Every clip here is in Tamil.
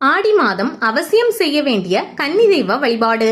ஆடி மாதம் அவசியம் செய்ய வேண்டிய கன்னி தெய்வ வழிபாடு.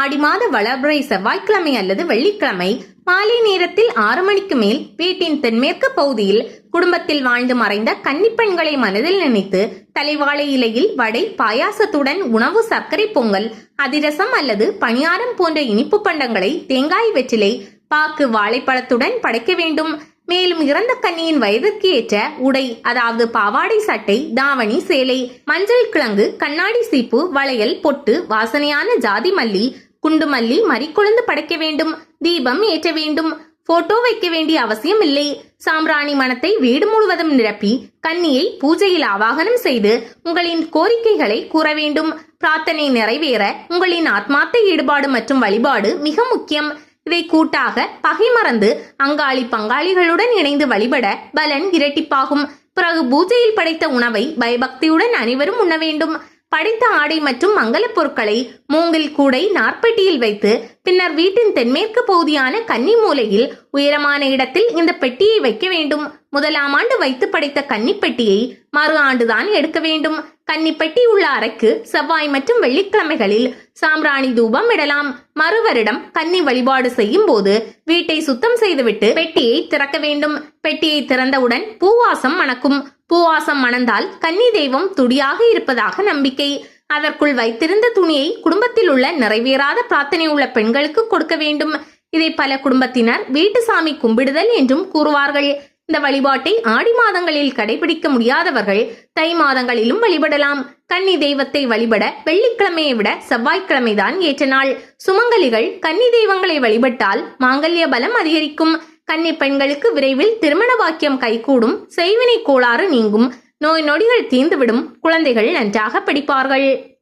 ஆடி மாத வளர்பிறை செவ்வாய்க்கிழமை அல்லது வெள்ளிக்கிழமை மாலை நேரத்தில் ஆறு மணிக்கு மேல் வீட்டின் தென்மேற்கு பகுதியில் குடும்பத்தில் வாழ்ந்து மறைந்த கன்னிப்பெண்களை மனதில் நினைத்து தலைவாழை இலையில் வடை பாயாசத்துடன் உணவு சர்க்கரை பொங்கல் அதிரசம் அல்லது பணியாரம் போன்ற இனிப்பு பண்டங்களை தேங்காய் வெற்றிலை பாக்கு வாழைப்பழத்துடன் படைக்க வேண்டும். மேலும் இறந்த கன்னியின் வயதிற்கு ஏற்ற உடை அதாவது பாவாடை சட்டை தாவணி சேலை மஞ்சள் கிழங்கு கண்ணாடி சீப்பு வளையல் பொட்டு வாசனையான ஜாதி மல்லி குண்டு மல்லி மறிக்கொழுந்து படைக்க வேண்டும் தீபம் ஏற்ற வேண்டும். போட்டோ வைக்க வேண்டிய அவசியம் இல்லை. சாம்ராணி மனத்தை வீடு முழுவதும் நிரப்பி கன்னியை பூஜையில் ஆவாகனம் செய்து உங்களின் கோரிக்கைகளை கூற வேண்டும். பிரார்த்தனை நிறைவேற உங்களின் ஆத்மார்த்த ஈடுபாடு மற்றும் வழிபாடு மிக முக்கியம். இதை கூட்டாக பகை மறந்து அங்காளி பங்காளிகளுடன் இணைந்து வழிபட பலன் இரட்டிப்பாகும். பிறகு பூஜையில் படைத்த உணவை பயபக்தியுடன் அனைவரும் உண்ண வேண்டும். படைத்த ஆடை மற்றும் மங்கலப் பொருட்களை மூங்கில் கூடை நாற்பெட்டியில் வைத்து பின்னர் வீட்டின் தென்மேற்கு பகுதியான கன்னி மூலையில் உயரமான இடத்தில் இந்த பெட்டியை வைக்க வேண்டும். முதலாம் ஆண்டு வைத்து படைத்த கன்னி பெட்டியை மறு ஆண்டுதான் எடுக்க வேண்டும். கன்னிப்பெட்டி உள்ள அறைக்கு செவ்வாய் மற்றும் வெள்ளிக்கிழமைகளில் சாம்பிராணி தூபம் இடலாம். மறு வருடம் கன்னி வழிபாடு செய்யும் போது வீட்டை சுத்தம் செய்துவிட்டு பெட்டியை திறக்க வேண்டும். பெட்டியை திறந்தவுடன் பூவாசம் மணக்கும். பூவாசம் மணந்தால் கன்னி தெய்வம் துடியாக இருப்பதாக நம்பிக்கை. அதற்குள் வைத்திருந்த துணியை குடும்பத்தில் உள்ள நிறைவேறாத பிரார்த்தனை உள்ள பெண்களுக்கு கொடுக்க வேண்டும். இதை பல குடும்பத்தினர் வீட்டு சாமி கும்பிடுதல் என்றும் கூறுவார்கள். இந்த வழிபாட்டை ஆடி மாதங்களில் கடைபிடிக்க முடியாதவர்கள் தை மாதங்களிலும் வழிபடலாம். கன்னி தெய்வத்தை வழிபட வெள்ளிக்கிழமையை விட செவ்வாய்க்கிழமைதான் ஏற்ற நாள். சுமங்கலிகள் கன்னி தெய்வங்களை வழிபட்டால் மாங்கல்ய பலம் அதிகரிக்கும். கன்னி பெண்களுக்கு விரைவில் திருமண வாக்கியம் கைகூடும். செய்வினை கோளாறு நீங்கும். நோய் நொடிகள் தீர்ந்துவிடும். குழந்தைகள் நன்றாக படிப்பார்கள்.